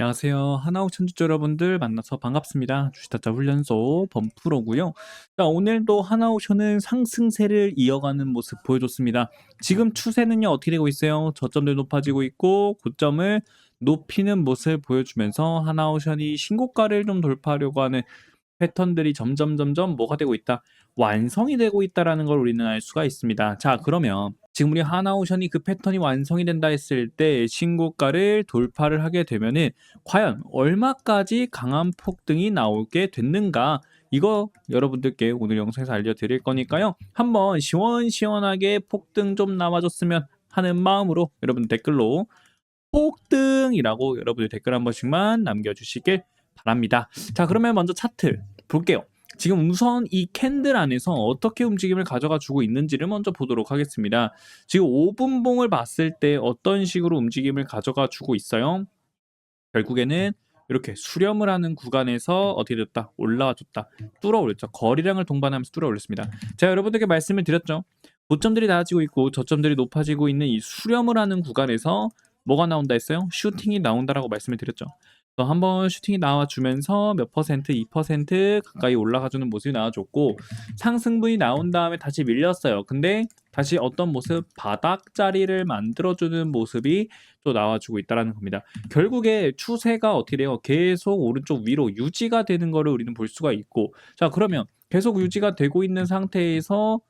안녕하세요. 하나호 천주자 여러분들 만나서 반갑습니다. 주식타짜 훈련소 범프로고요. 자, 오늘도 하나오션은 상승세를 이어가는 모습 보여줬습니다. 지금 추세는요 어떻게 되고 있어요? 저점들 높아지고 있고 고점을 높이는 모습을 보여주면서 하나오션이 신고가를 좀 돌파하려고 하는 패턴들이 점점 점점 뭐가 되고 있다 완성이 되고 있다라는 걸 우리는 알 수가 있습니다. 자 그러면 지금 우리 하나오션이 그 패턴이 완성이 된다 했을 때 신고가를 돌파를 하게 되면은 과연 얼마까지 강한 폭등이 나오게 됐는가 이거 여러분들께 오늘 영상에서 알려드릴 거니까요 한번 시원시원하게 폭등 좀 나와줬으면 하는 마음으로 여러분 댓글로 폭등이라고 여러분들 댓글 한 번씩만 남겨주시길 바랍니다. 자, 그러면 먼저 차트 볼게요. 지금 우선 이 캔들 안에서 어떻게 움직임을 가져가 주고 있는지를 먼저 보도록 하겠습니다. 지금 5분봉을 봤을 때 어떤 식으로 움직임을 가져가 주고 있어요? 결국에는 이렇게 수렴을 하는 구간에서 어떻게 됐다? 올라와 줬다. 뚫어 올렸죠. 거리량을 동반하면서 뚫어 올렸습니다. 제가 여러분들께 말씀을 드렸죠. 고점들이 낮아지고 있고 저점들이 높아지고 있는 이 수렴을 하는 구간에서 뭐가 나온다 했어요? 슈팅이 나온다라고 말씀을 드렸죠. 한번 슈팅이 나와주면서 몇 퍼센트, 2% 가까이 올라가주는 모습이 나와줬고 상승분이 나온 다음에 다시 밀렸어요. 근데 다시 어떤 모습, 바닥 자리를 만들어주는 모습이 또 나와주고 있다는 겁니다. 결국에 추세가 어떻게 돼요? 계속 오른쪽 위로 유지가 되는 거를 우리는 볼 수가 있고 자 그러면 계속 유지가 되고 있는 상태에서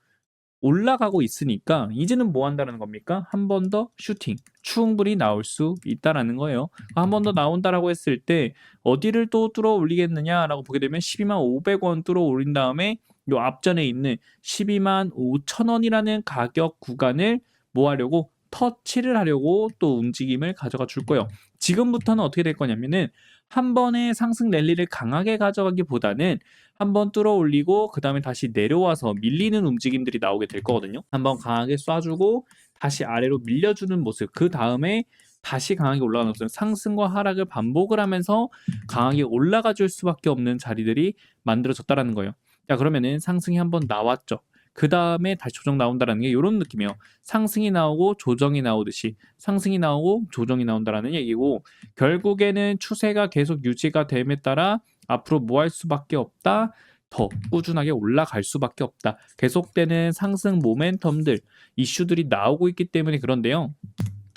올라가고 있으니까 이제는 뭐 한다는 겁니까? 한 번 더 슈팅 충분히 나올 수 있다라는 거예요. 한 번 더 나온다라고 했을 때 어디를 또 뚫어 올리겠느냐라고 보게 되면 12만 500원 뚫어 올린 다음에 요 앞전에 있는 12만 5천 원이라는 가격 구간을 뭐 하려고 터치를 하려고 또 움직임을 가져가 줄 거예요. 지금부터는 어떻게 될 거냐면은 한 번의 상승 랠리를 강하게 가져가기보다는 한 번 뚫어 올리고 그 다음에 다시 내려와서 밀리는 움직임들이 나오게 될 거거든요. 한 번 강하게 쏴주고 다시 아래로 밀려주는 모습 그 다음에 다시 강하게 올라가는 모습 상승과 하락을 반복을 하면서 강하게 올라가 줄 수밖에 없는 자리들이 만들어졌다라는 거예요. 자 그러면은 상승이 한번 나왔죠. 그 다음에 다시 조정 나온다라는 게 이런 느낌이에요. 상승이 나오고 조정이 나오듯이 상승이 나오고 조정이 나온다라는 얘기고 결국에는 추세가 계속 유지가 됨에 따라 앞으로 뭐 할 수밖에 없다. 더 꾸준하게 올라갈 수밖에 없다. 계속되는 상승 모멘텀들, 이슈들이 나오고 있기 때문에 그런데요.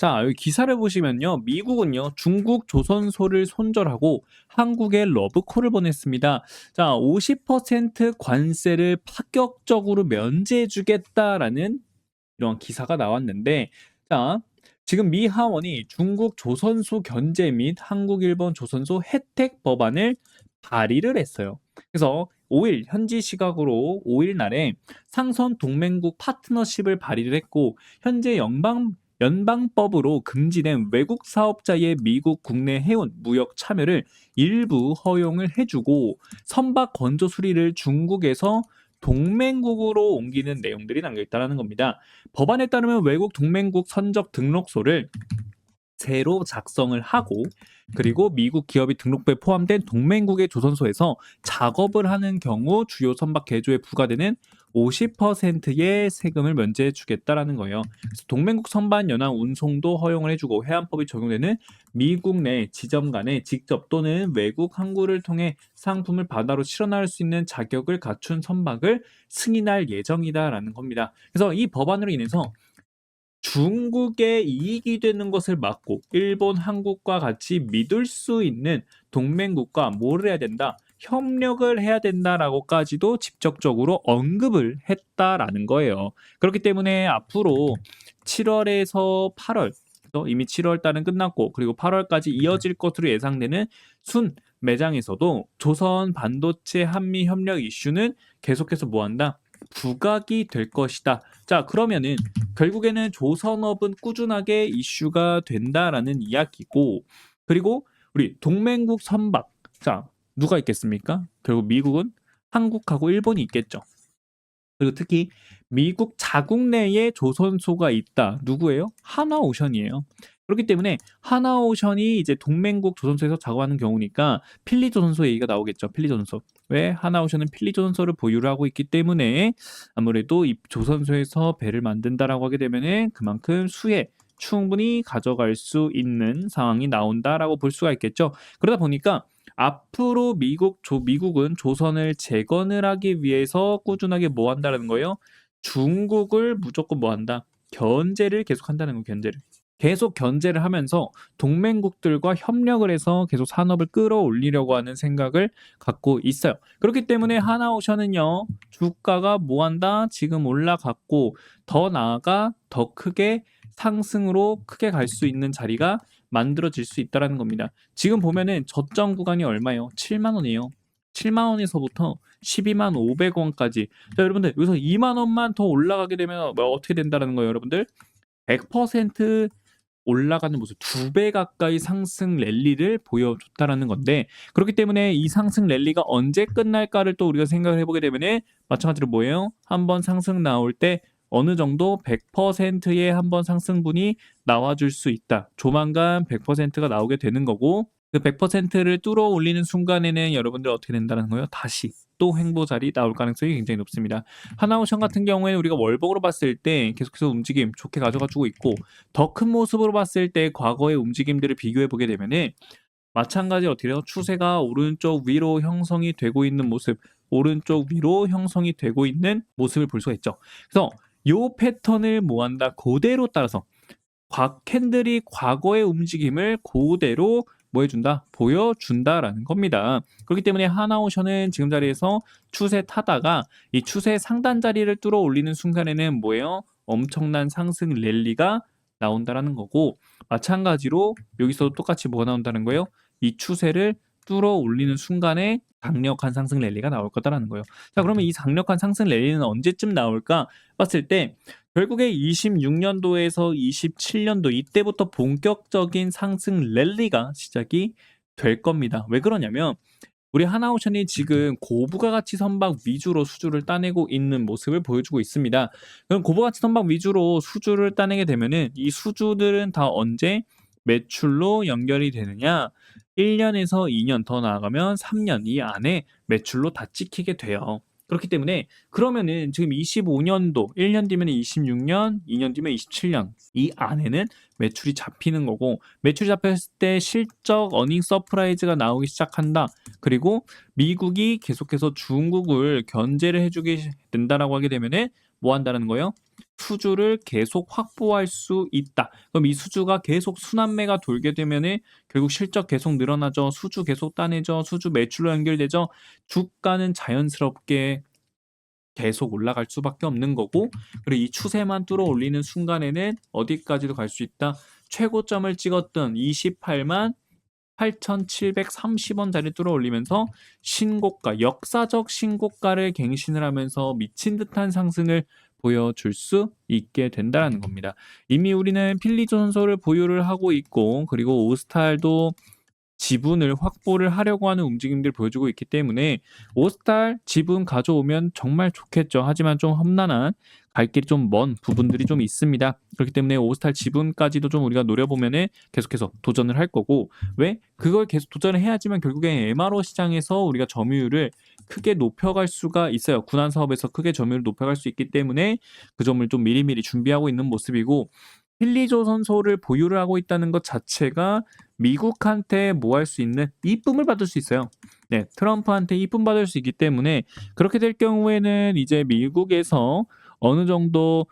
자, 여기 기사를 보시면요. 미국은요, 중국 조선소를 손절하고 한국에 러브콜을 보냈습니다. 자, 50% 관세를 파격적으로 면제해주겠다라는 이런 기사가 나왔는데, 자, 지금 미 하원이 중국 조선소 견제 및 한국, 일본 조선소 혜택 법안을 발의를 했어요. 그래서 5일 현지 시각으로 5일 날에 상선 동맹국 파트너십을 발의를 했고 현재 연방 연방법으로 금지된 외국 사업자의 미국 국내 해운 무역 참여를 일부 허용을 해주고 선박 건조 수리를 중국에서 동맹국으로 옮기는 내용들이 담겨 있다는 겁니다. 법안에 따르면 외국 동맹국 선적 등록소를 새로 작성을 하고 그리고 미국 기업이 등록부에 포함된 동맹국의 조선소에서 작업을 하는 경우 주요 선박 개조에 부과되는 50%의 세금을 면제해 주겠다라는 거예요. 동맹국 선반 연항 운송도 허용을 해주고 해안법이 적용되는 미국 내 지점 간에 직접 또는 외국 항구를 통해 상품을 바다로 실어나올 수 있는 자격을 갖춘 선박을 승인할 예정이다라는 겁니다. 그래서 이 법안으로 인해서 중국에 이익이 되는 것을 막고 일본, 한국과 같이 믿을 수 있는 동맹국과 뭘 해야 된다? 협력을 해야 된다라고까지도 직접적으로 언급을 했다라는 거예요. 그렇기 때문에 앞으로 7월에서 8월 이미 7월 달은 끝났고 그리고 8월까지 이어질 것으로 예상되는 순 매장에서도 조선 반도체 한미 협력 이슈는 계속해서 뭐한다? 부각이 될 것이다. 자, 그러면은 결국에는 조선업은 꾸준하게 이슈가 된다라는 이야기고 그리고 우리 동맹국 선박 자 누가 있겠습니까? 결국 미국은 한국하고 일본이 있겠죠. 그리고 특히 미국 자국 내에 조선소가 있다. 누구예요? 하나오션이에요. 그렇기 때문에 하나오션이 이제 동맹국 조선소에서 작업하는 경우니까 필리 조선소 얘기가 나오겠죠. 필리 조선소. 왜 하나오션은 필리 조선소를 보유를 하고 있기 때문에 아무래도 이 조선소에서 배를 만든다라고 하게 되면은 그만큼 수혜 충분히 가져갈 수 있는 상황이 나온다라고 볼 수가 있겠죠. 그러다 보니까 앞으로 미국 조 미국은 조선을 재건을 하기 위해서 꾸준하게 뭐 한다라는 거예요? 중국을 무조건 뭐 한다? 견제를 계속한다는 거 견제를. 계속 견제를 하면서 동맹국들과 협력을 해서 계속 산업을 끌어올리려고 하는 생각을 갖고 있어요. 그렇기 때문에 하나오션은요, 주가가 뭐 한다? 지금 올라갔고, 더 나아가 더 크게 상승으로 크게 갈 수 있는 자리가 만들어질 수 있다는 겁니다. 지금 보면은 저점 구간이 얼마예요? 7만 원이에요. 7만 원에서부터 12만 500원까지. 자, 여러분들 여기서 2만 원만 더 올라가게 되면 뭐 어떻게 된다는 거예요, 여러분들? 100% 올라가는 모습 두 배 가까이 상승 랠리를 보여줬다라는 건데 그렇기 때문에 이 상승 랠리가 언제 끝날까를 또 우리가 생각을 해보게 되면은 마찬가지로 뭐예요? 한번 상승 나올 때 어느 정도 100%의 한번 상승분이 나와줄 수 있다. 조만간 100%가 나오게 되는 거고 그 100%를 뚫어 올리는 순간에는 여러분들 어떻게 된다는 거예요? 다시 또 횡보 자리 나올 가능성이 굉장히 높습니다. 하나오션 같은 경우에는 우리가 월봉으로 봤을 때 계속해서 움직임 좋게 가져가주고 있고 더 큰 모습으로 봤을 때 과거의 움직임들을 비교해 보게 되면은 마찬가지 어떻게 해요? 추세가 오른쪽 위로 형성이 되고 있는 모습, 오른쪽 위로 형성이 되고 있는 모습을 볼 수가 있죠. 그래서 요 패턴을 모한다 그대로 따라서 과 캔들이 과거의 움직임을 그대로 뭐 해준다? 보여준다라는 겁니다. 그렇기 때문에 하나오션은 지금 자리에서 추세 타다가 이 추세 상단 자리를 뚫어 올리는 순간에는 뭐예요? 엄청난 상승 랠리가 나온다라는 거고 마찬가지로 여기서도 똑같이 뭐가 나온다는 거예요? 이 추세를 뚫어 올리는 순간에 강력한 상승 랠리가 나올 거다라는 거예요. 자, 그러면 이 강력한 상승 랠리는 언제쯤 나올까 봤을 때 결국에 26년도에서 27년도 이때부터 본격적인 상승 랠리가 시작이 될 겁니다. 왜 그러냐면 우리 하나오션이 지금 고부가 가치 선박 위주로 수주를 따내고 있는 모습을 보여주고 있습니다. 그럼 고부가 가치 선박 위주로 수주를 따내게 되면은 이 수주들은 다 언제 매출로 연결이 되느냐? 1년에서 2년 더 나아가면 3년 이 안에 매출로 다 찍히게 돼요. 그렇기 때문에 그러면은 지금 25년도 1년 뒤면 26년, 2년 뒤면 27년 이 안에는 매출이 잡히는 거고 매출이 잡혔을 때 실적 어닝 서프라이즈가 나오기 시작한다. 그리고 미국이 계속해서 중국을 견제를 해주게 된다라고 하게 되면은 뭐 한다는 거예요? 수주를 계속 확보할 수 있다. 그럼 이 수주가 계속 순환매가 돌게 되면은 결국 실적 계속 늘어나죠. 수주 계속 따내죠. 수주 매출로 연결되죠. 주가는 자연스럽게 계속 올라갈 수밖에 없는 거고 그리고 이 추세만 뚫어 올리는 순간에는 어디까지도 갈 수 있다. 최고점을 찍었던 28만 8,730원 자리 뚫어 올리면서 신고가, 역사적 신고가를 갱신을 하면서 미친 듯한 상승을 보여줄 수 있게 된다는 겁니다. 이미 우리는 필리조 선수를 보유를 하고 있고 그리고 오스탈도 지분을 확보를 하려고 하는 움직임들을 보여주고 있기 때문에 오스탈 지분 가져오면 정말 좋겠죠. 하지만 좀 험난한 갈 길이 좀 먼 부분들이 좀 있습니다. 그렇기 때문에 오스탈 지분까지도 좀 우리가 노려보면은 계속해서 도전을 할 거고 왜 그걸 계속 도전을 해야지만 결국에 MRO 시장에서 우리가 점유율을 크게 높여갈 수가 있어요. 군안 사업에서 크게 점유율을 높여갈 수 있기 때문에 그 점을 좀 미리미리 준비하고 있는 모습이고 필리조 선소를 보유를 하고 있다는 것 자체가 미국한테 뭐 할 수 있는 이쁨을 받을 수 있어요. 네, 트럼프한테 이쁨 받을 수 있기 때문에 그렇게 될 경우에는 이제 미국에서 어느 정도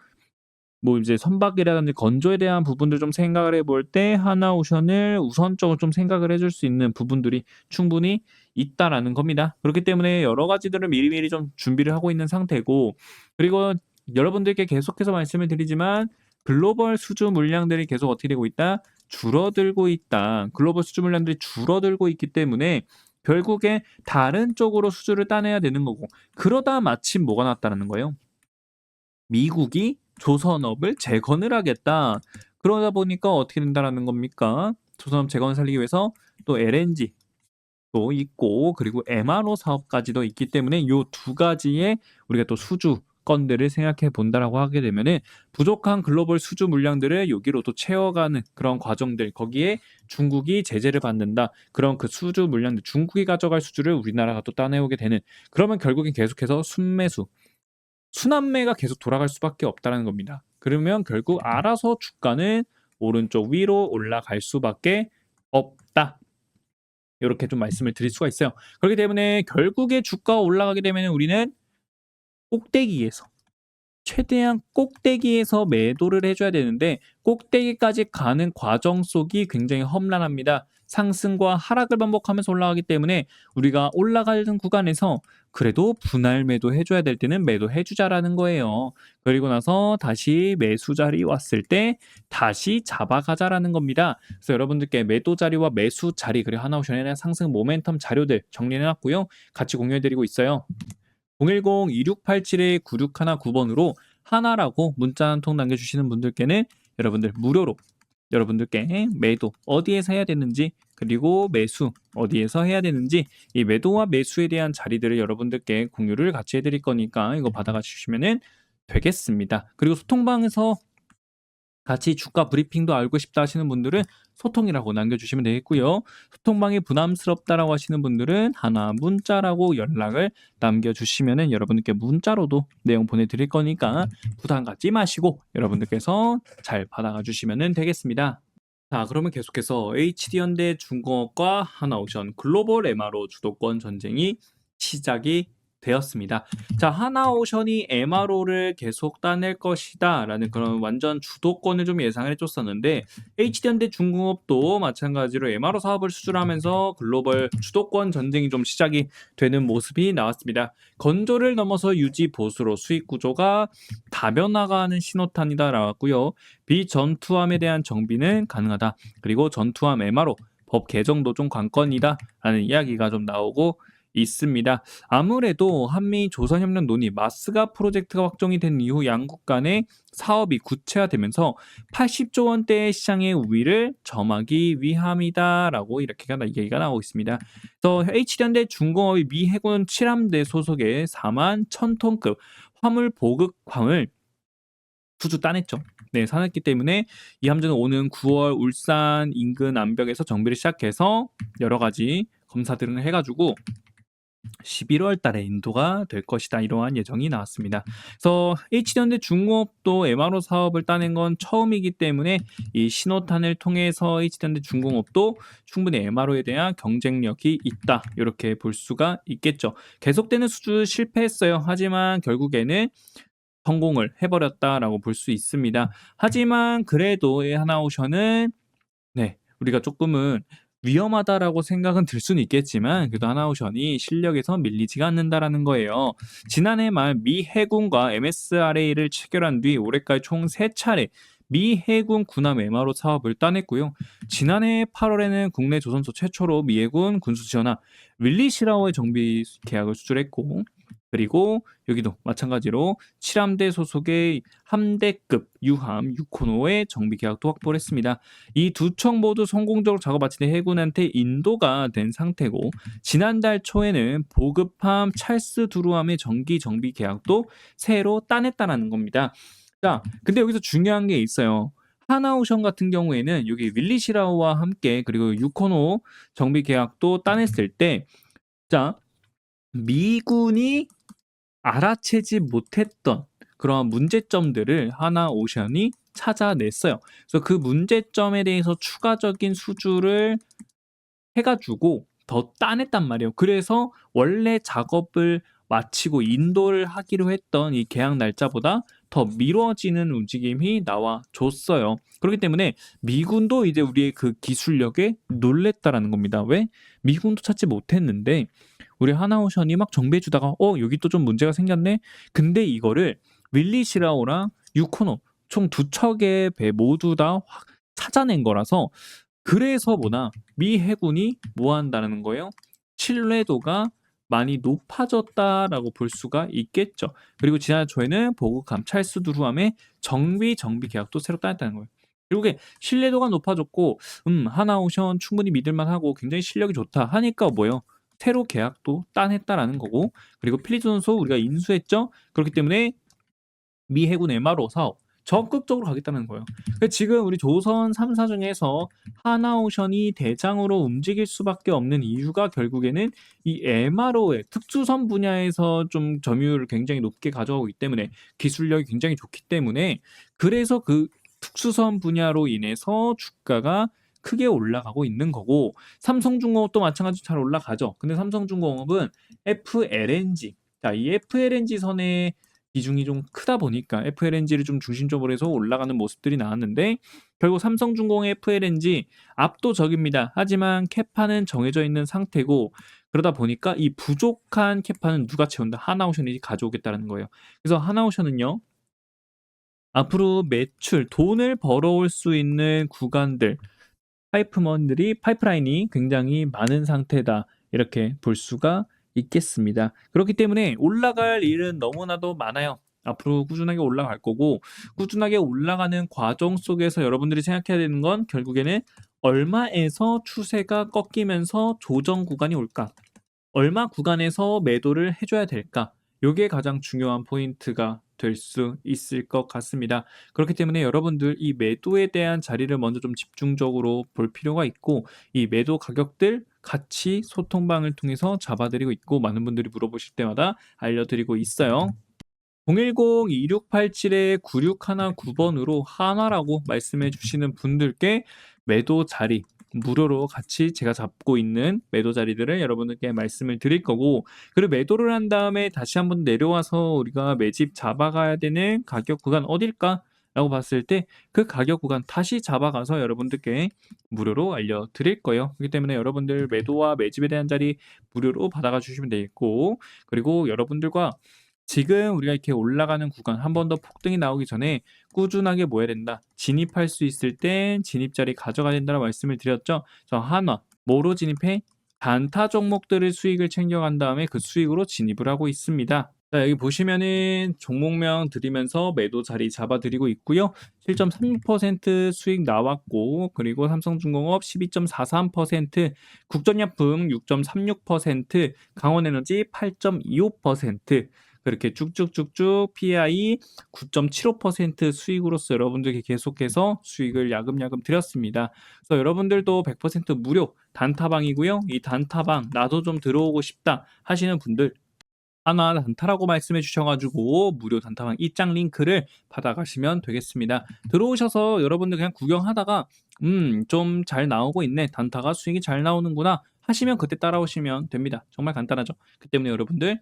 뭐 이제 선박이라든지 건조에 대한 부분들 좀 생각을 해볼 때 하나오션을 우선적으로 좀 생각을 해줄 수 있는 부분들이 충분히 있다라는 겁니다. 그렇기 때문에 여러 가지들을 미리미리 좀 준비를 하고 있는 상태고 그리고 여러분들께 계속해서 말씀을 드리지만 글로벌 수주 물량들이 계속 어떻게 되고 있다? 줄어들고 있다. 글로벌 수주 물량들이 줄어들고 있기 때문에 결국에 다른 쪽으로 수주를 따내야 되는 거고 그러다 마침 뭐가 났다는 거예요? 미국이 조선업을 재건을 하겠다. 그러다 보니까 어떻게 된다라는 겁니까? 조선업 재건을 살리기 위해서 또 LNG 또 있고 그리고 MRO 사업까지도 있기 때문에 요두 가지의 우리가 또 수주 건들을 생각해 본다라고 하게 되면은 부족한 글로벌 수주 물량들을 여기로 또 채워가는 그런 과정들 거기에 중국이 제재를 받는다 그런 그 수주 물량들 중국이 가져갈 수주를 우리나라가 또 따내오게 되는 그러면 결국엔 계속해서 순매수 순환매가 계속 돌아갈 수밖에 없다는 겁니다. 그러면 결국 알아서 주가는 오른쪽 위로 올라갈 수밖에 없다. 이렇게 좀 말씀을 드릴 수가 있어요. 그렇기 때문에 결국에 주가가 올라가게 되면 우리는 꼭대기에서 최대한 꼭대기에서 매도를 해줘야 되는데 꼭대기까지 가는 과정 속이 굉장히 험난합니다. 상승과 하락을 반복하면서 올라가기 때문에 우리가 올라가는 구간에서 그래도 분할 매도 해줘야 될 때는 매도 해주자라는 거예요. 그리고 나서 다시 매수 자리 왔을 때 다시 잡아가자라는 겁니다. 그래서 여러분들께 매도 자리와 매수 자리 그리고 하나오션에 대한 상승 모멘텀 자료들 정리해놨고요. 같이 공유해드리고 있어요. 010-2687-9619번으로 하나라고 문자 한 통 남겨주시는 분들께는 여러분들 무료로 여러분들께 매도 어디에서 해야 되는지 그리고 매수 어디에서 해야 되는지 이 매도와 매수에 대한 자리들을 여러분들께 공유를 같이 해드릴 거니까 이거 받아가 주시면 되겠습니다. 그리고 소통방에서 같이 주가 브리핑도 알고 싶다 하시는 분들은 소통이라고 남겨주시면 되겠고요. 소통방이 부담스럽다라고 하시는 분들은 하나 문자라고 연락을 남겨주시면은 여러분들께 문자로도 내용 보내드릴 거니까 부담 갖지 마시고 여러분들께서 잘 받아가 주시면 되겠습니다. 자, 그러면 계속해서 HD현대 중공업과 하나오션 글로벌 MRO 주도권 전쟁이 시작이 되었습니다. 자, 하나오션이 MRO를 계속 따낼 것이다 라는 그런 완전 주도권을 좀 예상을 해줬었는데 HD현대 중공업도 마찬가지로 MRO 사업을 수주하면서 글로벌 주도권 전쟁이 좀 시작이 되는 모습이 나왔습니다. 건조를 넘어서 유지 보수로 수익 구조가 다변화가는 신호탄이다 라고요. 비전투함에 대한 정비는 가능하다. 그리고 전투함 MRO 법 개정도 좀 관건이다 라는 이야기가 좀 나오고 있습니다. 아무래도 한미 조선협력 논의 마스가 프로젝트가 확정이 된 이후 양국 간의 사업이 구체화되면서 80조 원대의 시장의 우위를 점하기 위함이다라고 이렇게 얘기가 나오고 있습니다. 그래서 H련대 중공업이 미 해군 7함대 소속의 4만 1000톤급 화물 보급함을 수주 따냈죠. 네, 사냈기 때문에 이 함정은 오는 9월 울산 인근 암벽에서 정비를 시작해서 여러 가지 검사들을 해가지고 11월 달에 인도가 될 것이다. 이러한 예정이 나왔습니다. 그래서 H전대 중공업도 MRO 사업을 따낸 건 처음이기 때문에 이 신호탄을 통해서 H전대 중공업도 충분히 MRO에 대한 경쟁력이 있다. 이렇게 볼 수가 있겠죠. 계속되는 수주 실패했어요. 하지만 결국에는 성공을 해버렸다라고 볼 수 있습니다. 하지만 그래도 하나오션은 네 우리가 조금은 위험하다라고 생각은 들 수는 있겠지만 그래도 하나오션이 실력에서 밀리지가 않는다라는 거예요. 지난해 말 미 해군과 MSRA를 체결한 뒤 올해까지 총 3차례 미 해군 군함 MRO 사업을 따냈고요. 지난해 8월에는 국내 조선소 최초로 미 해군 군수 지원함 윌리 시라워의 정비 계약을 수출했고 그리고 여기도 마찬가지로 7함대 소속의 함대급 유함 6호노의 정비 계약도 확보를 했습니다. 이두척 모두 성공적으로 작업 마친 해군한테 인도가 된 상태고 지난달 초에는 보급함 찰스 두루함의 정기 정비 계약도 새로 따냈다는 겁니다. 자, 근데 여기서 중요한 게 있어요. 하나오션 같은 경우에는 여기 윌리시라우와 함께 그리고 6호노 정비 계약도 따냈을 때 자, 미군이 알아채지 못했던 그러한 문제점들을 하나 오션이 찾아냈어요. 그래서 그 문제점에 대해서 추가적인 수주를 해가지고 더 따냈단 말이에요. 그래서 원래 작업을 마치고 인도를 하기로 했던 이 계약 날짜보다 더 미뤄지는 움직임이 나와 줬어요. 그렇기 때문에 미군도 이제 우리의 그 기술력에 놀랬다라는 겁니다. 왜? 미군도 찾지 못했는데 우리 하나오션이 막 정비해 주다가 어 여기 또 좀 문제가 생겼네. 근데 이거를 윌리 시라오랑 유코노 총 두 척의 배 모두 다확 찾아낸 거라서 그래서 뭐나 미 해군이 뭐 한다는 거예요? 신뢰도가 많이 높아졌다라고 볼 수가 있겠죠. 그리고 지난 초에는 보급함 찰스 두루함의 정비 정비 계약도 새로 따냈다는 거예요. 결국에 신뢰도가 높아졌고 음 하나오션 충분히 믿을만하고 굉장히 실력이 좋다 하니까 뭐요? 새로 계약도 따냈다라는 거고 그리고 필리즈 선수 우리가 인수했죠. 그렇기 때문에 미 해군 MRO 사업 적극적으로 가겠다는 거예요. 그러니까 지금 우리 조선 3사 중에서 하나오션이 대장으로 움직일 수밖에 없는 이유가 결국에는 이 MRO의 특수선 분야에서 좀 점유율을 굉장히 높게 가져가고 있기 때문에 기술력이 굉장히 좋기 때문에 그래서 그 특수선 분야로 인해서 주가가 크게 올라가고 있는 거고 삼성중공업도 마찬가지로 잘 올라가죠. 근데 삼성중공업은 FLNG 자, 이 FLNG 선의 비중이 좀 크다 보니까 FLNG를 좀 중심적으로 해서 올라가는 모습들이 나왔는데 결국 삼성중공의 FLNG 압도적입니다. 하지만 캐파는 정해져 있는 상태고 그러다 보니까 이 부족한 캐파는 누가 채운다? 하나오션이 가져오겠다는 거예요. 그래서 하나오션은요. 앞으로 매출, 돈을 벌어올 수 있는 구간들, 파이프먼들이 파이프라인이 굉장히 많은 상태다. 이렇게 볼 수가 있겠습니다. 그렇기 때문에 올라갈 일은 너무나도 많아요. 앞으로 꾸준하게 올라갈 거고 꾸준하게 올라가는 과정 속에서 여러분들이 생각해야 되는 건 결국에는 얼마에서 추세가 꺾이면서 조정 구간이 올까? 얼마 구간에서 매도를 해줘야 될까? 요게 가장 중요한 포인트가 될 수 있을 것 같습니다. 그렇기 때문에 여러분들 이 매도에 대한 자리를 먼저 좀 집중적으로 볼 필요가 있고 이 매도 가격들 같이 소통방을 통해서 잡아드리고 있고 많은 분들이 물어보실 때마다 알려드리고 있어요. 010-2687-9619번으로 한화라고 말씀해 주시는 분들께 매도 자리 무료로 같이 제가 잡고 있는 매도 자리들을 여러분들께 말씀을 드릴 거고 그리고 매도를 한 다음에 다시 한번 내려와서 우리가 매집 잡아가야 되는 가격 구간 어딜까? 라고 봤을 때 그 가격 구간 다시 잡아가서 여러분들께 무료로 알려드릴 거예요. 그렇기 때문에 여러분들 매도와 매집에 대한 자리 무료로 받아가 주시면 되겠고 그리고 여러분들과 지금 우리가 이렇게 올라가는 구간 한 번 더 폭등이 나오기 전에 꾸준하게 모여야 된다. 진입할 수 있을 땐 진입 자리 가져가야 된다고 말씀을 드렸죠. 저 한화 뭐로 진입해? 단타 종목들을 수익을 챙겨간 다음에 그 수익으로 진입을 하고 있습니다. 자, 여기 보시면은 종목명 드리면서 매도 자리 잡아드리고 있고요. 7.36% 수익 나왔고, 그리고 삼성중공업 12.43%, 국전약품 6.36%, 강원에너지 8.25%, 그렇게 쭉쭉쭉쭉 PI 9.75% 수익으로서 여러분들께 계속해서 수익을 야금야금 드렸습니다. 그래서 여러분들도 100% 무료 단타방이고요. 이 단타방 나도 좀 들어오고 싶다 하시는 분들 하나 단타라고 말씀해 주셔가지고 무료 단타방 입장 링크를 받아가시면 되겠습니다. 들어오셔서 여러분들 그냥 구경하다가 음 좀 잘 나오고 있네 단타가 수익이 잘 나오는구나 하시면 그때 따라오시면 됩니다. 정말 간단하죠. 그 때문에 여러분들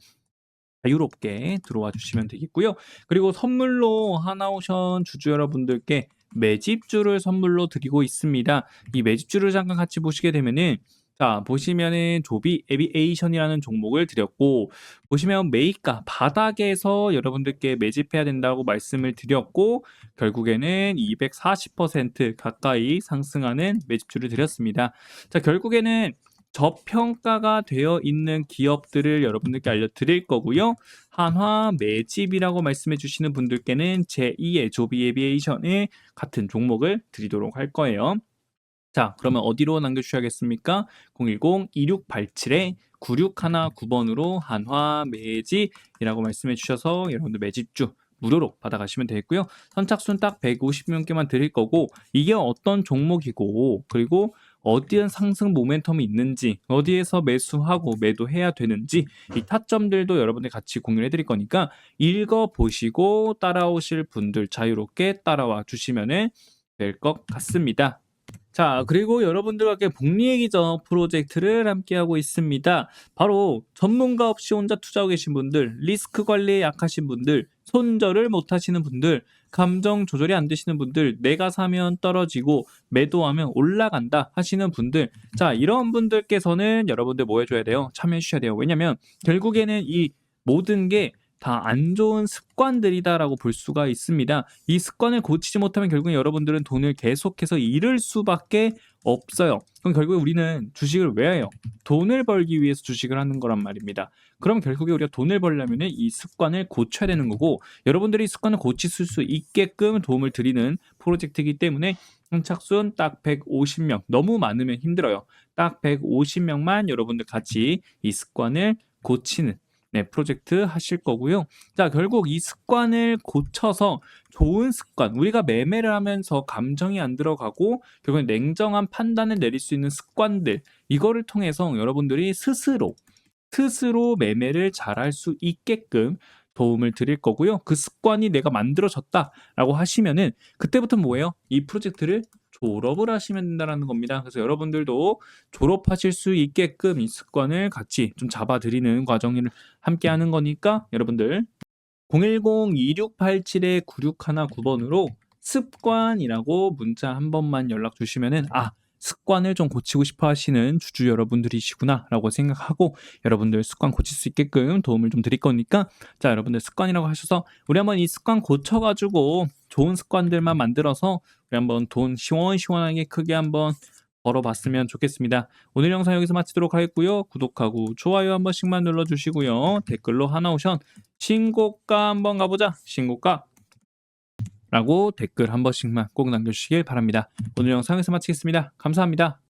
자유롭게 들어와 주시면 되겠고요. 그리고 선물로 하나오션 주주 여러분들께 매집주를 선물로 드리고 있습니다. 이 매집주를 잠깐 같이 보시게 되면은 자 보시면은 조비 에비에이션이라는 종목을 드렸고 보시면 매입가 바닥에서 여러분들께 매집해야 된다고 말씀을 드렸고 결국에는 240% 가까이 상승하는 매집주를 드렸습니다. 자 결국에는 저평가가 되어 있는 기업들을 여러분들께 알려드릴 거고요. 한화 매집이라고 말씀해 주시는 분들께는 제2의 조비 에비에이션의 같은 종목을 드리도록 할 거예요. 자, 그러면 어디로 남겨주셔야겠습니까? 010-2687-9619번으로 한화 매집이라고 말씀해 주셔서 여러분들 매집주 무료로 받아가시면 되겠고요. 선착순 딱 150명께만 드릴 거고 이게 어떤 종목이고 그리고 어디에 상승 모멘텀이 있는지 어디에서 매수하고 매도해야 되는지 이 타점들도 여러분들 같이 공유해 드릴 거니까 읽어 보시고 따라오실 분들 자유롭게 따라와 주시면 될 것 같습니다. 자, 그리고 여러분들과 함께 복리얘기죠 프로젝트를 함께하고 있습니다. 바로 전문가 없이 혼자 투자하고 계신 분들, 리스크 관리에 약하신 분들, 손절을 못 하시는 분들, 감정 조절이 안 되시는 분들, 내가 사면 떨어지고 매도하면 올라간다 하시는 분들, 자, 이런 분들께서는 여러분들 뭐 해줘야 돼요? 참여해 주셔야 돼요. 왜냐면 결국에는 이 모든 게 다 안 좋은 습관들이다라고 볼 수가 있습니다. 이 습관을 고치지 못하면 결국 여러분들은 돈을 계속해서 잃을 수밖에 없어요. 그럼 결국에 우리는 주식을 왜 해요? 돈을 벌기 위해서 주식을 하는 거란 말입니다. 그럼 결국에 우리가 돈을 벌려면 이 습관을 고쳐야 되는 거고 여러분들이 이 습관을 고칠 수 있게끔 도움을 드리는 프로젝트이기 때문에 선착순 딱 150명 너무 많으면 힘들어요. 딱 150명만 여러분들 같이 이 습관을 고치는 네, 프로젝트 하실 거고요. 자, 결국 이 습관을 고쳐서 좋은 습관, 우리가 매매를 하면서 감정이 안 들어가고 결국엔 냉정한 판단을 내릴 수 있는 습관들, 이거를 통해서 여러분들이 스스로 스스로 매매를 잘할 수 있게끔 도움을 드릴 거고요. 그 습관이 내가 만들어졌다라고 하시면은 그때부터 뭐예요? 이 프로젝트를 졸업을 하시면 된다라는 겁니다. 그래서 여러분들도 졸업하실 수 있게끔 이 습관을 같이 좀 잡아드리는 과정을 함께 하는 거니까 여러분들 010-2687-9619번으로 습관이라고 문자 한 번만 연락 주시면은 아 습관을 좀 고치고 싶어 하시는 주주 여러분들이시구나 라고 생각하고 여러분들 습관 고칠 수 있게끔 도움을 좀 드릴 거니까 자 여러분들 습관이라고 하셔서 우리 한번 이 습관 고쳐 가지고 좋은 습관들만 만들어서 우리 한번 돈 시원시원하게 크게 한번 벌어봤으면 좋겠습니다. 오늘 영상 여기서 마치도록 하겠고요. 구독하고 좋아요 한 번씩만 눌러주시고요. 댓글로 하나오션 신고가 한번 가보자. 신고가 라고 댓글 한 번씩만 꼭 남겨주시길 바랍니다. 오늘 영상 여기서 마치겠습니다. 감사합니다.